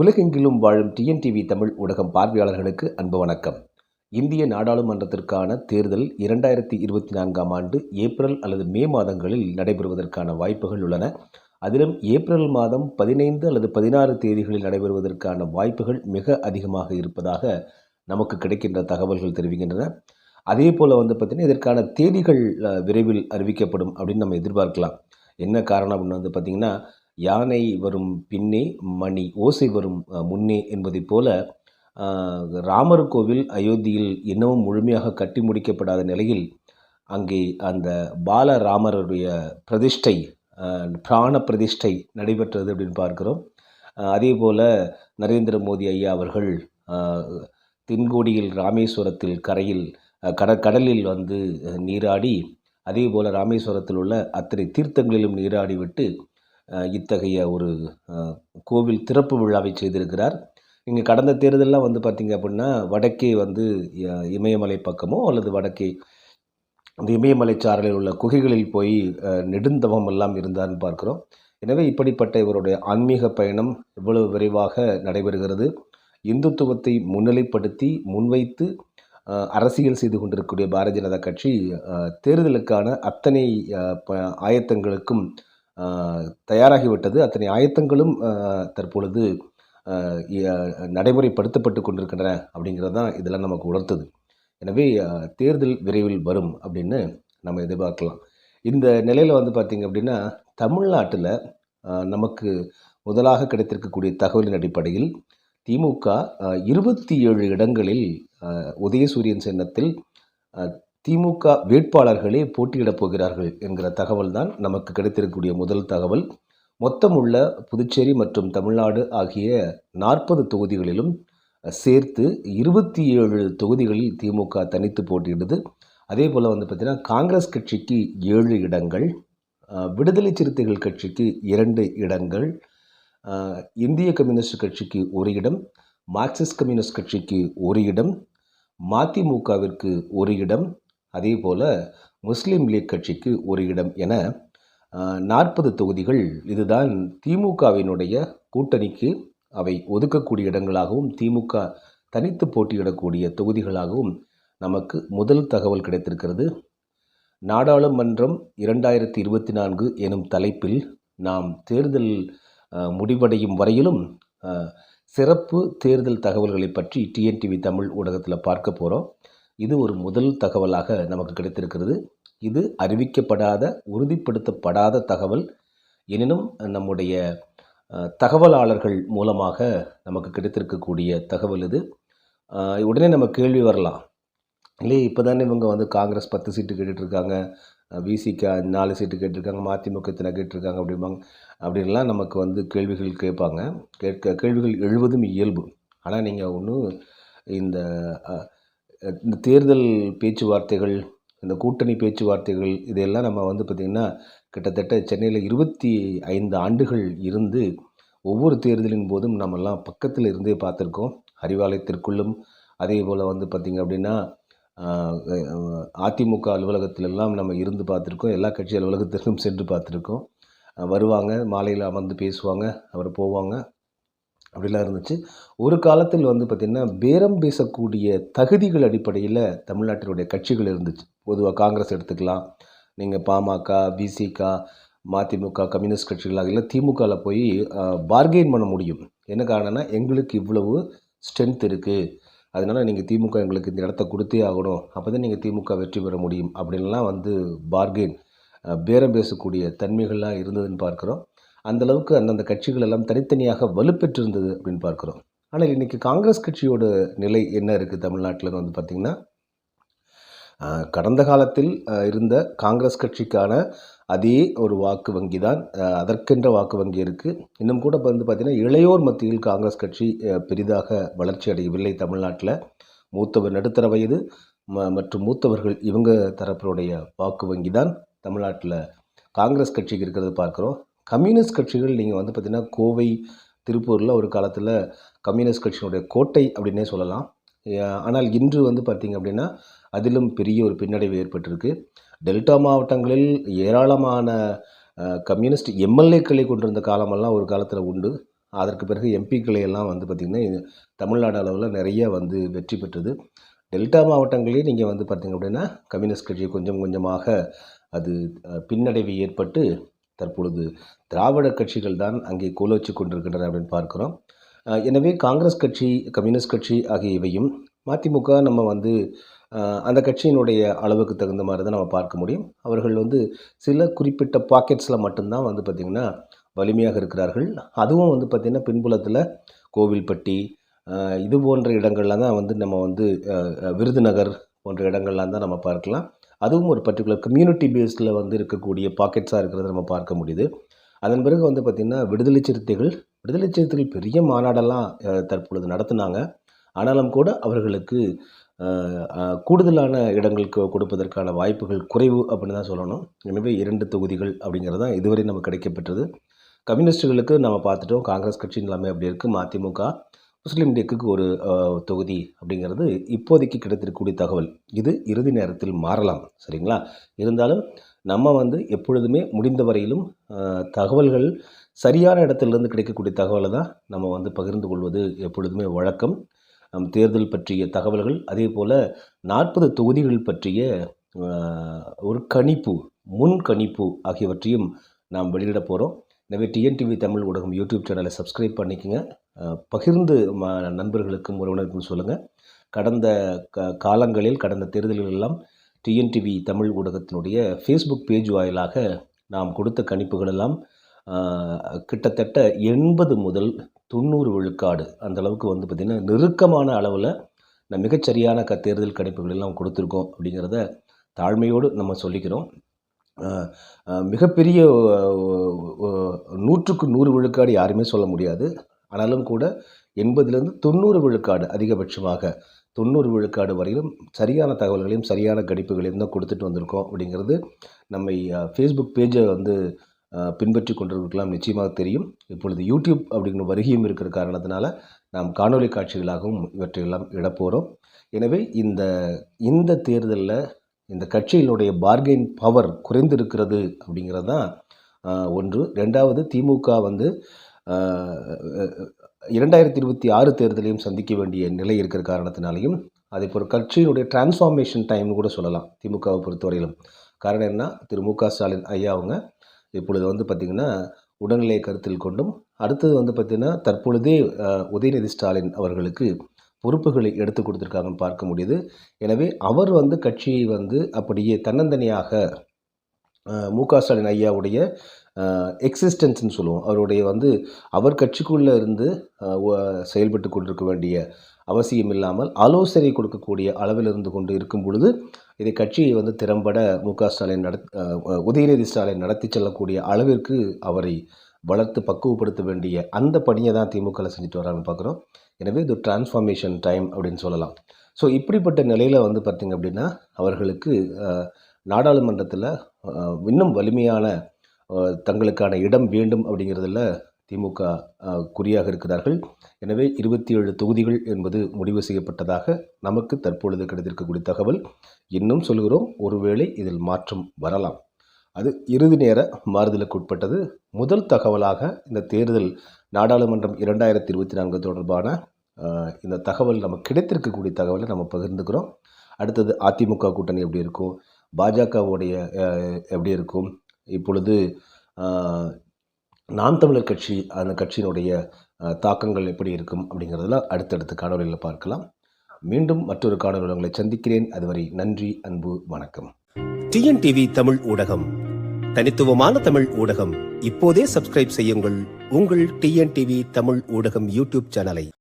உலகெங்கிலும் வாழும் டிஎன்டிவி தமிழ் ஊடகம் பார்வையாளர்களுக்கு அன்பு வணக்கம். இந்திய நாடாளுமன்றத்திற்கான தேர்தல் இரண்டாயிரத்தி இருபத்தி நான்காம் ஆண்டு ஏப்ரல் அல்லது மே மாதங்களில் நடைபெறுவதற்கான வாய்ப்புகள் உள்ளன. அதிலும் ஏப்ரல் மாதம் பதினைந்து அல்லது பதினாறு தேதிகளில் நடைபெறுவதற்கான வாய்ப்புகள் மிக அதிகமாக இருப்பதாக நமக்கு கிடைக்கின்ற தகவல்கள் தெரிவிக்கின்றன. அதே போல் வந்து பார்த்திங்கன்னா இதற்கான தேதிகள் விரைவில் அறிவிக்கப்படும் அப்படின்னு நம்ம எதிர்பார்க்கலாம். என்ன காரணம் அப்படின்னு வந்து பார்த்திங்கன்னா யானை வரும் பின்னே மணி ஓசை வரும் முன்னே என்பதைப் போல ராமர் கோவில் அயோத்தியில் இன்னமும் முழுமையாக கட்டி முடிக்கப்படாத நிலையில் அங்கே அந்த பாலராமருடைய பிரதிஷ்டை பிராண பிரதிஷ்டை நடைபெற்றது அப்படின்னு பார்க்கிறோம். அதே போல் நரேந்திர மோடி ஐயா அவர்கள் தென்கோடியில் ராமேஸ்வரத்தில் கரையில் கடற்கடலில் கடலில் வந்து நீராடி அதே போல் ராமேஸ்வரத்தில் உள்ள அத்தனை தீர்த்தங்களிலும் நீராடிவிட்டு இத்தகைய ஒரு கோவில் திறப்பு விழாவை செய்திருக்கிறார். இங்கே கடந்த தேர்தலெலாம் வந்து பார்த்திங்க அப்படின்னா வடக்கே வந்து இமயமலை பக்கமோ அல்லது வடக்கே அந்த இமயமலை சாரலில் உள்ள குகைகளில் போய் நெடுந்தவம் எல்லாம் இருந்தார்னு பார்க்குறோம். எனவே இப்படிப்பட்ட இவருடைய ஆன்மீக பயணம் இவ்வளவு விரைவாக நடைபெறுகிறது. இந்துத்துவத்தை முன்னிலைப்படுத்தி முன்வைத்து அரசியல் செய்து கொண்டிருக்கக்கூடிய பாரதிய ஜனதா கட்சி தேர்தலுக்கான அத்தனை ப- ஆயத்தங்களுக்கும் தயாராகிவிட்டது. அத்தனை ஆயத்தங்களும் தற்பொழுது நடைமுறைப்படுத்தப்பட்டு கொண்டிருக்கின்றன அப்படிங்கிறது தான் இதெல்லாம் நமக்கு உணர்த்துது. எனவே தேர்தல் விரைவில் வரும் அப்படின்னு நம்ம எதிர்பார்க்கலாம். இந்த நிலையில் வந்து பார்த்திங்க அப்படின்னா தமிழ்நாட்டில் நமக்கு முதலாக கிடைத்திருக்கக்கூடிய தகவலின் அடிப்படையில் திமுக இருபத்தி ஏழு இடங்களில் உதயசூரியன் சின்னத்தில் திமுக வேட்பாளர்களே போட்டியிடப் போகிறார்கள் என்கிற தகவல் தான் நமக்கு கிடைத்திருக்கக்கூடிய முதல் தகவல். மொத்தம் உள்ள புதுச்சேரி மற்றும் தமிழ்நாடு ஆகிய நாற்பது தொகுதிகளிலும் சேர்த்து இருபத்தி ஏழு தொகுதிகளில் திமுக தனித்து போட்டியிடுது. அதே போல் வந்து பார்த்திங்கன்னா காங்கிரஸ் கட்சிக்கு ஏழு இடங்கள் விடுதலை சிறுத்தைகள் கட்சிக்கு இரண்டு இடங்கள் இந்திய கம்யூனிஸ்ட் கட்சிக்கு ஒரு இடம் மார்க்சிஸ்ட் கம்யூனிஸ்ட் கட்சிக்கு ஒரு இடம் மதிமுகவிற்கு ஒரு இடம் அதே போல் முஸ்லீம் லீக் கட்சிக்கு ஒரு இடம் என நாற்பது தொகுதிகள் இதுதான் திமுகவினுடைய கூட்டணிக்கு அவை ஒதுக்கக்கூடிய இடங்களாகவும் திமுக தனித்து போட்டியிடக்கூடிய தொகுதிகளாகவும் நமக்கு முதல் தகவல் கிடைத்திருக்கிறது. நாடாளுமன்றம் இரண்டாயிரத்தி இருபத்தி நான்கு எனும் தலைப்பில் நாம் தேர்தல் முடிவடையும் வரையிலும் சிறப்பு தேர்தல் தகவல்களை பற்றி டிஎன்டிவி தமிழ் ஊடகத்தில் பார்க்க போகிறோம் இது ஒரு முதல் தகவலாக நமக்கு கிடைத்திருக்கிறது. இது அறிவிக்கப்படாத உறுதிப்படுத்தப்படாத தகவல். எனினும் நம்முடைய தகவலாளர்கள் மூலமாக நமக்கு கிடைத்திருக்கக்கூடிய தகவல் இது. உடனே நம்ம கேள்வி வரலாம். இல்லையே இப்போ தானே இவங்க வந்து காங்கிரஸ் பத்து சீட்டு கேட்டுட்ருக்காங்க. விசிகா நாலு சீட்டு கேட்டிருக்காங்க மதிமுக இத்தனை கேட்டிருக்காங்க அப்படிம்பாங்க. அப்படின்லாம் நமக்கு வந்து கேள்விகள் கேட்பாங்க. கேட்க கேள்விகள் எழுவதும் இயல்பு. ஆனால் நீங்கள் ஒன்றும் இந்த இந்த தேர்தல் பேச்சுவார்த்தைகள் இந்த கூட்டணி பேச்சுவார்த்தைகள் இதையெல்லாம் நம்ம வந்து பார்த்திங்கன்னா கிட்டத்தட்ட சென்னையில் இருபத்தி ஐந்து ஆண்டுகள் இருந்து ஒவ்வொரு தேர்தலின் போதும் நம்மெல்லாம் பக்கத்தில் இருந்தே பார்த்துருக்கோம். அறிவாலயத்திற்குள்ளும் அதே போல் வந்து பார்த்திங்க அப்படின்னா அதிமுக அலுவலகத்திலெல்லாம் நம்ம இருந்து பார்த்துருக்கோம். எல்லா கட்சி அலுவலகத்திற்கும் சென்று பார்த்துருக்கோம். வருவாங்க மாலையில் அமர்ந்து பேசுவாங்க அப்புறம் போவாங்க. அப்படிலாம் இருந்துச்சு. ஒரு காலத்தில் வந்து பார்த்திங்கன்னா பேரம் பேசக்கூடிய தகுதிகள் அடிப்படையில் தமிழ்நாட்டினுடைய கட்சிகள் இருந்துச்சு. பொதுவாக காங்கிரஸ் எடுத்துக்கலாம். நீங்கள் பாமக பிசிக மதிமுக கம்யூனிஸ்ட் கட்சிகளாக இல்லை திமுகவில் போய் பார்கெயின் பண்ண முடியும். என்ன காரணம்னா எங்களுக்கு இவ்வளவு ஸ்ட்ரென்த் இருக்குது அதனால் நீங்கள் திமுக எங்களுக்கு இந்த இடத்த கொடுத்தே ஆகணும். அப்போ தான் நீங்கள் திமுக வெற்றி பெற முடியும். அப்படின்லாம் வந்து பார்கெயின் பேரம் பேசக்கூடிய தன்மைகள்லாம் இருந்ததுன்னு பார்க்குறோம். அந்தளவுக்கு அந்தந்த கட்சிகள் எல்லாம் தனித்தனியாக வலுப்பெற்றிருந்தது அப்படின்னு பார்க்குறோம். ஆனால் இன்றைக்கி காங்கிரஸ் கட்சியோட நிலை என்ன இருக்குது தமிழ்நாட்டில் வந்து பார்த்திங்கன்னா கடந்த காலத்தில் இருந்த காங்கிரஸ் கட்சிக்கான அதே ஒரு வாக்கு வங்கி தான் அதற்கென்ற வாக்கு வங்கி இருக்குது இன்னும் கூட வந்து பார்த்திங்கன்னா இளையோர் மத்தியில் காங்கிரஸ் கட்சி பெரிதாக வளர்ச்சி அடையவில்லை தமிழ்நாட்டில். மூத்தவர் நடுத்தர வயது ம மற்றும் மூத்தவர்கள் இவங்க தரப்பினுடைய வாக்கு வங்கி தான் தமிழ்நாட்டில் காங்கிரஸ் கட்சிக்கு இருக்கிறது பார்க்குறோம். கம்யூனிஸ்ட் கட்சிகள் நீங்கள் வந்து பார்த்திங்கன்னா கோவை திருப்பூரில் ஒரு காலத்தில் கம்யூனிஸ்ட் கட்சியினுடைய கோட்டை அப்படின்னே சொல்லலாம். ஆனால் இன்று வந்து பார்த்திங்க அப்படின்னா அதிலும் பெரிய ஒரு பின்னடைவு ஏற்பட்டிருக்கு. டெல்டா மாவட்டங்களில் ஏராளமான கம்யூனிஸ்ட் எம்எல்ஏக்களை கொண்டிருந்த காலமெல்லாம் ஒரு காலத்தில் உண்டு. அதற்கு பிறகு எம்பிக்களை எல்லாம் வந்து பார்த்திங்கன்னா இது தமிழ்நாடு அளவில் நிறைய வந்து வெற்றி பெற்றது. டெல்டா மாவட்டங்களே நீங்கள் வந்து பார்த்தீங்க அப்படின்னா கம்யூனிஸ்ட் கட்சி கொஞ்சம் கொஞ்சமாக அது பின்னடைவு ஏற்பட்டு தற்பொழுது திராவிட கட்சிகள் தான் அங்கே கோலோச்சு கொண்டிருக்கின்றன அப்படின்னு பார்க்குறோம். எனவே காங்கிரஸ் கட்சி கம்யூனிஸ்ட் கட்சி ஆகிய இவையும் மதிமுக நம்ம வந்து அந்த கட்சியினுடைய அளவுக்கு தகுந்த மாதிரி தான் நம்ம பார்க்க முடியும். அவர்கள் வந்து சில குறிப்பிட்ட பாக்கெட்ஸில் மட்டும்தான் வந்து பார்த்திங்கன்னா வலிமையாக இருக்கிறார்கள். அதுவும் வந்து பார்த்திங்கன்னா பின்புலத்தில் கோவில்பட்டி இது போன்ற இடங்கள்லாம் தான் வந்து நம்ம வந்து விருதுநகர் போன்ற இடங்கள்லாம் தான் நம்ம பார்க்கலாம். அதுவும் ஒரு பர்டிகுலர் கம்யூனிட்டி பேஸில் வந்து இருக்கக்கூடிய பாக்கெட்ஸாக இருக்கிறத நம்ம பார்க்க முடியுது. அதன் பிறகு வந்து பார்த்திங்கன்னா விடுதலை சிறுத்தைகள் விடுதலை சிறுத்தைகள் பெரிய மாநாடெல்லாம் தற்பொழுது நடத்துனாங்க. ஆனாலும் கூட அவர்களுக்கு கூடுதலான இடங்களுக்கு கொடுப்பதற்கான வாய்ப்புகள் குறைவு அப்படின்னு தான் சொல்லணும். எனவே இரண்டு தொகுதிகள் அப்படிங்கிறது தான் இதுவரை நமக்கு கிடைக்கப்பெற்றது. கம்யூனிஸ்டுகளுக்கு நம்ம பார்த்துட்டோம். காங்கிரஸ் கட்சி எல்லாமே அப்படி இருக்குது மதிமுக முஸ்லீம் லீக்குக்கு ஒரு தொகுதி அப்படிங்கிறது இப்போதைக்கு கிடைத்திருக்கக்கூடிய தகவல். இது இறுதி நேரத்தில் மாறலாம் சரிங்களா? இருந்தாலும் நம்ம வந்து எப்பொழுதுமே முடிந்த வரையிலும் தகவல்கள் சரியான இடத்திலிருந்து கிடைக்கக்கூடிய தகவலை தான் நம்ம வந்து பகிர்ந்து கொள்வது எப்பொழுதுமே வழக்கம். நம் தேர்தல் பற்றிய தகவல்கள் அதே போல் நாற்பது தொகுதிகள் பற்றிய ஒரு கணிப்பு முன் கணிப்பு ஆகியவற்றையும் நாம் வெளியிட போகிறோம் எனவே டிஎன்டிவி தமிழ் ஊடகம் யூடியூப் சேனலை சப்ஸ்கிரைப் பண்ணிக்கோங்க. பகிர்ந்து நண்பர்களுக்கும் உறவினருக்கும் சொல்லுங்கள் கடந்த க காலங்களில் கடந்த தேர்தல்கள் எல்லாம் டிஎன்டிவி தமிழ் ஊடகத்தினுடைய ஃபேஸ்புக் பேஜ் வாயிலாக நாம் கொடுத்த கணிப்புகளெல்லாம் கிட்டத்தட்ட எண்பது முதல் தொண்ணூறு விழுக்காடு அந்த அளவுக்கு வந்து பார்த்திங்கன்னா நெருக்கமான அளவில் நான் மிகச்சரியான க தேர்தல் கணிப்புகள் எல்லாம் கொடுத்துருக்கோம் அப்படிங்கிறத தாழ்மையோடு நம்ம சொல்லிக்கிறோம். மிகப்பெரிய நூற்றுக்கு நூறு விழுக்காடு யாருமே சொல்ல முடியாது. ஆனாலும் கூட எண்பதுலேருந்து தொண்ணூறு விழுக்காடு அதிகபட்சமாக தொண்ணூறு விழுக்காடு வரையிலும் சரியான தகவல்களையும் சரியான கணிப்புகளையும் தான் கொடுத்துட்டு வந்திருக்கோம் அப்படிங்கிறது நம்ம ஃபேஸ்புக் பேஜை வந்து பின்பற்றி கொண்டிருக்கலாம். நிச்சயமாக தெரியும். இப்பொழுது யூடியூப் அப்படிங்கிற வருகையும் இருக்கிற காரணத்தினால நாம் காணொலி காட்சிகளாகவும் இவற்றையெல்லாம் இடப்போகிறோம் எனவே இந்த இந்த தேர்தலில் இந்த கட்சியினுடைய பார்கெயின் பவர் குறைந்திருக்கிறது அப்படிங்கிறது தான் ஒன்று. ரெண்டாவது திமுக வந்து இரண்டாயிரத்தி இருபத்தி ஆறு தேர்தலையும் சந்திக்க வேண்டிய நிலை இருக்கிற காரணத்தினாலையும் அதே போல் கட்சியினுடைய டிரான்ஸ்ஃபார்மேஷன் டைம்னு கூட சொல்லலாம் திமுகவை பொறுத்தவரையிலும். காரணம் என்ன? திரு மு க ஸ்டாலின் ஐயா அவங்க இப்பொழுது வந்து பார்த்திங்கன்னா உடல்நிலையை கருத்தில் கொண்டும் அடுத்தது வந்து பார்த்திங்கன்னா தற்பொழுதே உதயநிதி ஸ்டாலின் அவர்களுக்கு பொறுப்புகளை எடுத்து கொடுத்துருக்காங்கன்னு பார்க்க முடியுது. எனவே அவர் வந்து கட்சியை வந்து அப்படியே தன்னந்தனியாக மு க ஸ்டாலின் ஐயாவுடைய எக்ஸிஸ்டன்ஸ்னு சொல்லுவோம். அவருடைய வந்து அவர் கட்சிக்குள்ளே இருந்து செயல்பட்டு கொண்டிருக்க வேண்டிய அவசியம் இல்லாமல் ஆலோசனை கொடுக்கக்கூடிய அளவில் இருந்து கொண்டு இருக்கும் பொழுது இதை கட்சியை வந்து திறம்பட மு க ஸ்டாலின் நட உதயநிதி ஸ்டாலின் நடத்தி செல்லக்கூடிய அளவிற்கு அவரை வளர்த்து பக்குவப்படுத்த வேண்டிய அந்த பணியை தான் திமுக செஞ்சுட்டு வரான்னு பார்க்குறோம். எனவே இது டிரான்ஸ்ஃபார்மேஷன் டைம் அப்படின்னு சொல்லலாம். ஸோ இப்படிப்பட்ட நிலையில் வந்து பார்த்திங்க அப்படின்னா அவர்களுக்கு நாடாளுமன்றத்தில் இன்னும் வலிமையான தங்களுக்கான இடம் வேண்டும் அப்படிங்கிறதுல திமுக குறியாக இருக்கிறார்கள். எனவே இருபத்தி ஏழு தொகுதிகள் என்பது முடிவு செய்யப்பட்டதாக நமக்கு தற்பொழுது கிடைத்திருக்கக்கூடிய தகவல். இன்னும் சொல்கிறோம் ஒருவேளை இதில் மாற்றம் வரலாம். அது இறுதி நேர மாறுதலுக்கு உட்பட்டது. முதல் தகவலாக இந்த தேர்தல் நாடாளுமன்றம் இரண்டாயிரத்தி இருபத்தி நான்கு தொடர்பான இந்த தகவல் நமக்கு கிடைத்திருக்கக்கூடிய தகவலை நம்ம பகிர்ந்துக்கிறோம். அடுத்தது அதிமுக கூட்டணி எப்படி இருக்கும்? பாஜகவுடைய எப்படி இருக்கும்? இப்பொழுது நாம் தமிழர் கட்சி அந்த கட்சியினுடைய தாக்கங்கள் எப்படி இருக்கும் அப்படிங்கிறதெல்லாம் அடுத்தடுத்த காணொலியில் பார்க்கலாம். மீண்டும் மற்றொரு காணொலியில் உங்களை சந்திக்கிறேன். அதுவரை நன்றி அன்பு வணக்கம். டிஎன்டிவி தமிழ் ஊடகம். தனித்துவமான தமிழ் ஊடகம். இப்போதே சப்ஸ்கிரைப் செய்யுங்கள். உங்கள் டிஎன்டிவி தமிழ் ஊடகம் யூடியூப் சேனலை.